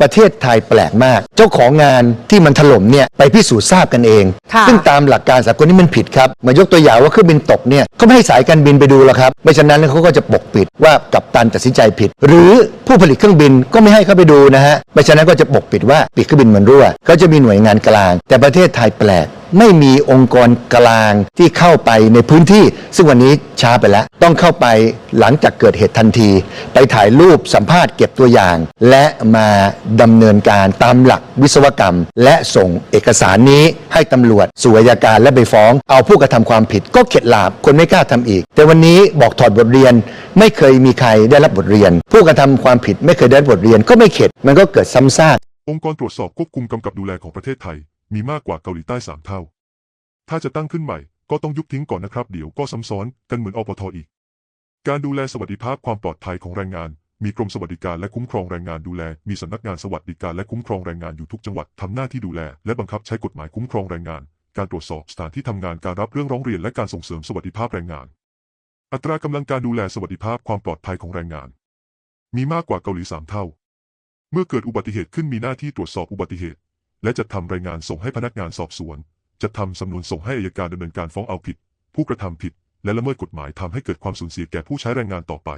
ประเทศไทยแปลกมาก เจ้าของงานที่มันถล่มเนี่ยไปพิสูจน์ทราบกันเอง ค่ะซึ่งตามหลักการสากลนี่มันผิดครับเหมายกตัวอย่างว่าเครื่องบินตกเนี่ยเขาไม่ให้สายการบินไปดูหรอกครับไม่ฉะนั้นเขาก็จะปกปิดว่ากัปตันตัดสินใจผิด หรือผู้ผลิตเครื่องบินก็ไม่ให้เข้าไปดูนะฮะไม่ฉะนั้นก็จะปกปิดว่าปีกเครื่องบินมันรั่วเขาจะมีหน่วยงานกลาง แต่ประเทศไทยแปลก ไม่มีองค์กรกลางที่เข้าไปในพื้นที่ ซึ่งวันนี้ช้าไปแล้ว ต้องเข้าไปหลังจากเกิดเหตุทันที ไปถ่ายรูปสัมภาษณ์เก็บตัวอย่าง และมาดำเนินการตามหลักวิศวกรรม และส่งเอกสารนี้ให้ตำรวจสู่อัยการและไปฟ้อง เอาผู้กระทำความผิดก็เข็ดหลาบคนไม่กล้าทำอีก แต่วันนี้บอกถอดบทเรียนไม่เคยมีใครได้รับบทเรียน ผู้กระทำความผิดไม่เคยได้รับบทเรียนก็ไม่เข็ดมันก็เกิดซ้ำซากองค์กรตรวจสอบควบคุมกำกับดูแลของประเทศไทย มีมากกว่าเกาหลีใต้สามเท่า ถ้าจะตั้งขึ้นใหม่ ก็ต้องยุบทิ้งก่อนนะครับ เดี๋ยวก็ซ้ำซ้อนกันเหมือนอปทอีก การดูแลสวัสดิภาพความปลอดภัยของแรงงาน มีกรมสวัสดิการและคุ้มครองแรงงานดูแล มีสำนักงานสวัสดิการและคุ้มครองแรงงานอยู่ทุกจังหวัดทำหน้าที่ดูแล และบังคับใช้กฎหมายคุ้มครองแรงงาน การตรวจสอบสถานที่ทำงานการรับเรื่องร้องเรียนและการส่งเสริมสวัสดิภาพแรงงาน อัตรากำลังการดูแลสวัสดิภาพความปลอดภัยของแรงงาน มีมากกว่าเกาหลีสามเท่า เมื่อเกิดอุบัติเหตุขึ้นมีหน้าที่ตรวจสอบอุบัติเหตุ และจัดทำรายงานส่งให้พนักงานสอบสวน จัดทำสำนวนส่งให้อัยการดำเนินการฟ้องเอาผิด ผู้กระทำผิด และละเมิดกฎหมายทำให้เกิดความสูญเสียแก่ผู้ใช้แรงงานต่อไป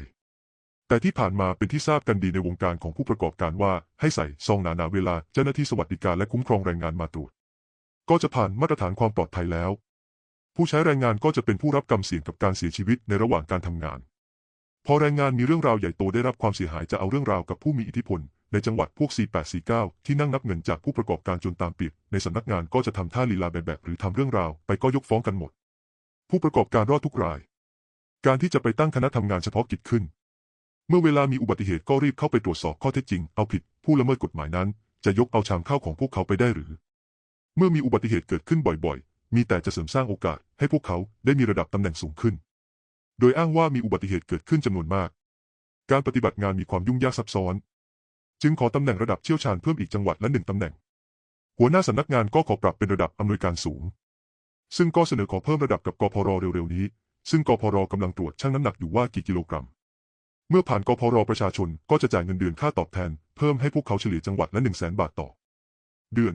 แต่ที่ผ่านมาเป็นที่ทราบกันดีในวงการของผู้ประกอบการว่าให้ใส่ซองหนาๆเวลาเจ้าหน้าที่สวัสดิการและคุ้มครองแรงงานมาตรวจ ก็จะผ่านมาตรฐานความปลอดภัยแล้ว ผู้ใช้แรงงานก็จะเป็นผู้รับกรรมเสี่ยงกับการเสียชีวิตในระหว่างการทำงาน พอแรงงานมีเรื่องราวใหญ่โตได้รับความเสียหายจะเอาเรื่องราวกับผู้มีอิทธิพล ในจังหวัดพวก 4849 ที่นั่งนับเงินจากผู้ประกอบการจนตามปิด ในสำนักงานก็จะทำท่าลีลาแบบหรือทำเรื่องราว ไปก็ยกฟ้องกันหมด ผู้ประกอบการรอดทุกราย การที่จะไปตั้งคณะทำงานเฉพาะกิจขึ้น เมื่อเวลามีอุบัติเหตุก็รีบเข้าไปตรวจสอบข้อเท็จจริง เอาผิด ผู้ละเมิดกฎหมายนั้น จะยกเอาชามข้าวของพวกเขาไปได้หรือ เมื่อมีอุบัติเหตุเกิดขึ้นบ่อยๆ มีแต่จะเสริมสร้างโอกาส ให้พวกเขาได้มีระดับตำแหน่งสูงขึ้น โดยอ้างว่ามีอุบัติเหตุเกิดขึ้นจำนวนมาก การปฏิบัติงานมีความยุ่งยากซับซ้อน จึงขอตำแหน่งระดับเชี่ยวชาญเพิ่มอีกจังหวัดละหนึ่งตำแหน่ง หัวหน้าสำนักงานก็ขอปรับเป็นระดับอำนวยการสูง ซึ่งก็เสนอขอเพิ่มระดับกับกพรเร็วๆนี้ ซึ่งกพรกำลังตรวจชั่งน้ำหนักอยู่ว่ากี่กิโลกรัม เมื่อผ่านกพรประชาชนก็จะจ่ายเงินเดือนค่าตอบแทน เพิ่มให้พวกเขาเฉลี่ยจังหวัดละหนึ่งแสนบาทต่อ เดือน